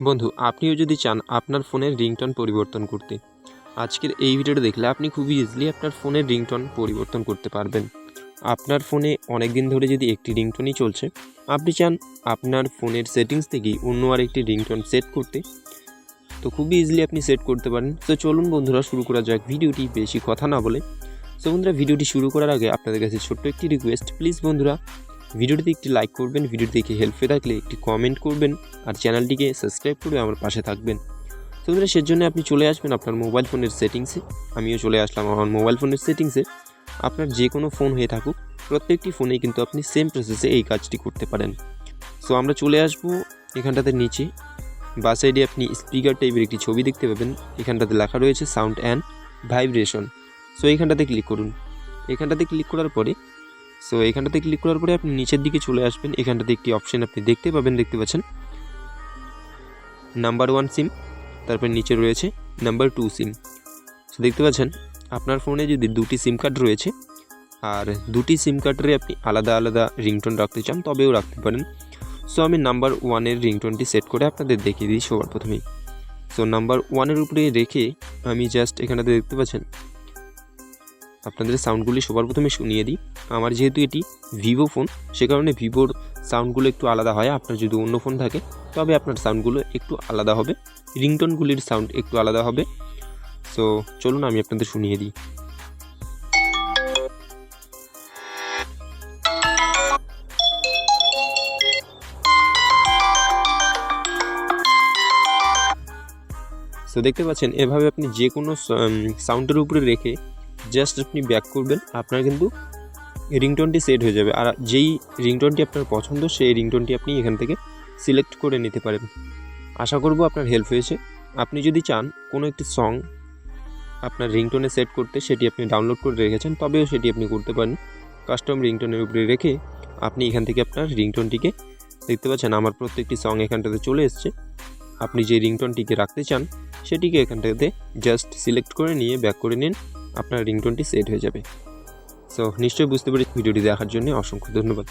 বন্ধু, আপনিও যদি চান আপনার ফোনের রিংটন পরিবর্তন করতে। আজকের এই ভিডিওটা দেখলে আপনি খুবই ইজিলি আপনার ফোনের রিংটন পরিবর্তন করতে পারবেন। আপনার ফোনে অনেক দিন ধরে যদি একটি রিংটনই চলছে, আপনি চান আপনার ফোনের সেটিংস থেকেই অন্য আর একটি রিংটোন সেট করতে। তো খুবই ইজিলি আপনি সেট করতে পারেন। তো চলুন বন্ধুরা, শুরু করা যাক ভিডিওটি। বেশি কথা না বলে। তো বন্ধুরা, ভিডিওটি শুরু করার আগে আপনাদের কাছে ছোট্ট একটি রিকোয়েস্ট প্লিজ বন্ধুরা ভিডিওটিতে একটি লাইক করবেন ভিডিওটি দেখে হেল্প হয়ে থাকলে একটি কমেন্ট করবেন, আর চ্যানেলটিকে সাবস্ক্রাইব করে আমার পাশে থাকবেন। তো বন্ধুরা সেজন্য আপনি চলে আসবেন আপনার মোবাইল ফোনের সেটিংসে আমিও চলে আসলাম আমার মোবাইল ফোনের সেটিংসে আপনার যে কোনো ফোন হয়ে থাকুক, প্রত্যেকটি ফোনেই কিন্তু আপনি সেম প্রসেসে এই কাজটি করতে পারেন। সো আমরা চলে আসব এখানটাতে নিচে। বা সাইডে আপনি স্পিকার টাইপের একটি ছবি দেখতে পাবেন। এখানটাতে লেখা রয়েছে সাউন্ড অ্যান্ড ভাইব্রেশন সো এখানটাতে ক্লিক করুন। এখানটাতে ক্লিক করার পরে সো এখানটাতে ক্লিক করার পরে আপনি নিচের দিকে চলে আসবেন। এখানটাতে একটি অপশন আপনি দেখতে পাবেন, দেখতে পাচ্ছেন। নাম্বার ওয়ান সিম তারপর নিচে রয়েছে নাম্বার টু সিম সো দেখতে পাচ্ছেন, আপনার ফোনে যদি দুটি সিম কার্ড রয়েছে, আর দুটি সিম কার্ডের আপনি আলাদা আলাদা রিংটোন রাখতে চান, তবেও রাখতে পারেন। সো আমি নাম্বার ওয়ানের রিংটোনটি সেট করে আপনাদের দেখিয়ে দিই সবার প্রথমেই। সো নাম্বার ওয়ানের উপরে রেখে আমি জাস্ট এখানটাতে দেখতে পাচ্ছেন আপনাদের সাউন্ডগুলি সবার প্রথমে শুনিয়ে দিই। আমার যেহেতু এটি ভিভো ফোন, সে কারণে ভিভোর সাউন্ডগুলো একটু আলাদা হয়। আপনার যদি অন্য ফোন থাকে, তবে আপনার সাউন্ডগুলো একটু আলাদা হবে। রিংটোনগুলির সাউন্ড একটু আলাদা হবে। সো চলুন আমি আপনাদের শুনিয়ে দিই। সো দেখতে পাচ্ছেন, এভাবে আপনি যে কোনো সাউন্ডের উপরে রেখে জাস্ট আপনি ব্যাক করবেন, আপনার কিন্তু রিংটোনটি সেট হয়ে যাবে। আর যেই রিংটোনটি আপনার পছন্দ, সেই রিংটোনটি আপনি এখান থেকে সিলেক্ট করে নিতে পারেন। আশা করব আপনার হেল্প হয়েছে। আপনি যদি চান কোনো একটি সং আপনার রিংটোনে সেট করতে, সেটি আপনি ডাউনলোড করে রেখেছেন, তবেও সেটি আপনি করতে পারেন। কাস্টম রিংটোনের উপরে রেখে আপনি এখান থেকে আপনার রিংটোনটিকে দেখতে পাচ্ছেন, আমার প্রত্যেকটি সং এখানটাতে চলে এসছে। আপনি যে রিংটোনটিকে রাখতে চান, সেটিকে এখানটাতে জাস্ট সিলেক্ট করে নিয়ে ব্যাক করে নিন। আপনার রিংটোনটি সেট হয়ে যাবে। সো নিশ্চয়ই বুঝতে পারি ভিডিওটি দেখার জন্য। অসংখ্য ধন্যবাদ।